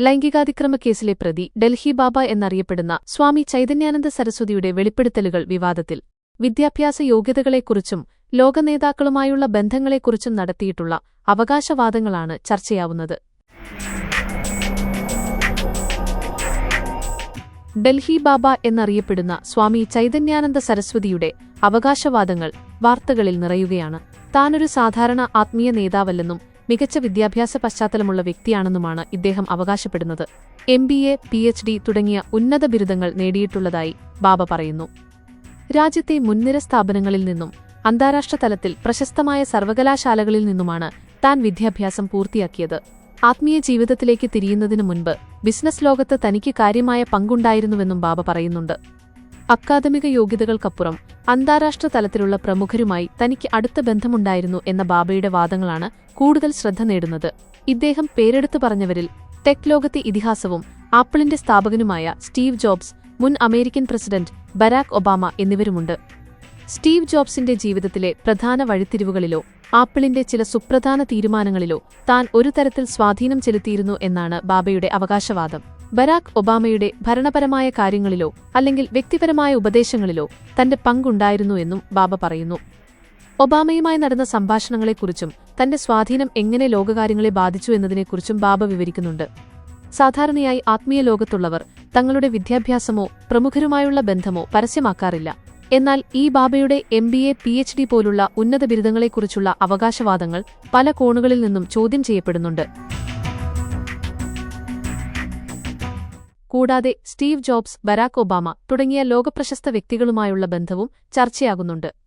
ലൈംഗികാതിക്രമ കേസിലെ പ്രതി ഡൽഹി ബാബ എന്നറിയപ്പെടുന്ന സ്വാമി ചൈതന്യാനന്ദ സരസ്വതിയുടെ വെളിപ്പെടുത്തലുകൾ വിവാദത്തിൽ. വിദ്യാഭ്യാസ യോഗ്യതകളെക്കുറിച്ചും ലോകനേതാക്കളുമായുള്ള ബന്ധങ്ങളെക്കുറിച്ചും നടത്തിയിട്ടുള്ള അവകാശവാദങ്ങളാണ് ചർച്ചയാവുന്നത്. ഡൽഹി ബാബ എന്നറിയപ്പെടുന്ന സ്വാമി ചൈതന്യാനന്ദ സരസ്വതിയുടെ അവകാശവാദങ്ങൾ വാർത്തകളിൽ നിറയുകയാണ്. താനൊരു സാധാരണ ആത്മീയ നേതാവല്ലെന്നും മികച്ച വിദ്യാഭ്യാസ പശ്ചാത്തലമുള്ള വ്യക്തിയാണെന്നുമാണ് ഇദ്ദേഹം അവകാശപ്പെടുന്നത്. M B A P H D തുടങ്ങിയ ഉന്നത ബിരുദങ്ങൾ നേടിയിട്ടുള്ളതായി ബാബ പറയുന്നു. രാജ്യത്തെ മുൻനിര സ്ഥാപനങ്ങളിൽ നിന്നും അന്താരാഷ്ട്ര തലത്തിൽ പ്രശസ്തമായ സർവകലാശാലകളിൽ നിന്നുമാണ് താൻ വിദ്യാഭ്യാസം പൂർത്തിയാക്കിയത്. ആത്മീയ ജീവിതത്തിലേക്ക് തിരിയുന്നതിനു മുൻപ് ബിസിനസ് ലോകത്ത് തനിക്ക് കാര്യമായ പങ്കുണ്ടായിരുന്നുവെന്നും ബാബ പറയുന്നുണ്ട്. അക്കാദമിക യോഗ്യതകൾക്കപ്പുറം അന്താരാഷ്ട്ര തലത്തിലുള്ള പ്രമുഖരുമായി തനിക്ക് അടുത്ത ബന്ധമുണ്ടായിരുന്നു എന്ന ബാബയുടെ വാദങ്ങളാണ് കൂടുതൽ ശ്രദ്ധ നേടുന്നത്. ഇദ്ദേഹം പേരെടുത്തു പറഞ്ഞവരിൽ ടെക് ലോകത്തെ ഇതിഹാസവും ആപ്പിളിന്റെ സ്ഥാപകനുമായ സ്റ്റീവ് ജോബ്സ് മുൻ അമേരിക്കൻ പ്രസിഡന്റ് ബരാക് ഒബാമ എന്നിവരുമുണ്ട്. സ്റ്റീവ് ജോബ്സിന്റെ ജീവിതത്തിലെ പ്രധാന വഴിത്തിരിവുകളിലോ ആപ്പിളിന്റെ ചില സുപ്രധാന തീരുമാനങ്ങളിലോ താൻ ഒരു തരത്തിൽ സ്വാധീനം ചെലുത്തിയിരുന്നു എന്നാണ് ബാബയുടെ അവകാശവാദം. ബരാക് ഒബാമയുടെ ഭരണപരമായ കാര്യങ്ങളിലോ അല്ലെങ്കിൽ വ്യക്തിപരമായ ഉപദേശങ്ങളിലോ തന്റെ പങ്കുണ്ടായിരുന്നു എന്നും ബാബ പറയുന്നു. ഒബാമയുമായി നടന്ന സംഭാഷണങ്ങളെക്കുറിച്ചും തന്റെ സ്വാധീനം എങ്ങനെ ലോകകാര്യങ്ങളെ ബാധിച്ചു എന്നതിനെക്കുറിച്ചും ബാബ വിവരിക്കുന്നുണ്ട്. സാധാരണയായി ആത്മീയ ലോകത്തുള്ളവർ തങ്ങളുടെ വിദ്യാഭ്യാസമോ പ്രമുഖരുമായുള്ള ബന്ധമോ പരസ്യമാക്കാറില്ല. എന്നാൽ ഈ ബാബയുടെ M B A P H D പോലുള്ള ഉന്നത ബിരുദങ്ങളെക്കുറിച്ചുള്ള അവകാശവാദങ്ങൾ പല കോണുകളിൽ നിന്നും ചോദ്യം ചെയ്യപ്പെടുന്നുണ്ട്. കൂടാതെ സ്റ്റീവ് ജോബ്സ് ബരാക് ഒബാമ തുടങ്ങിയ ലോകപ്രശസ്ത വ്യക്തികളുമായുള്ള ബന്ധവും ചർച്ചയാകുന്നുണ്ട്.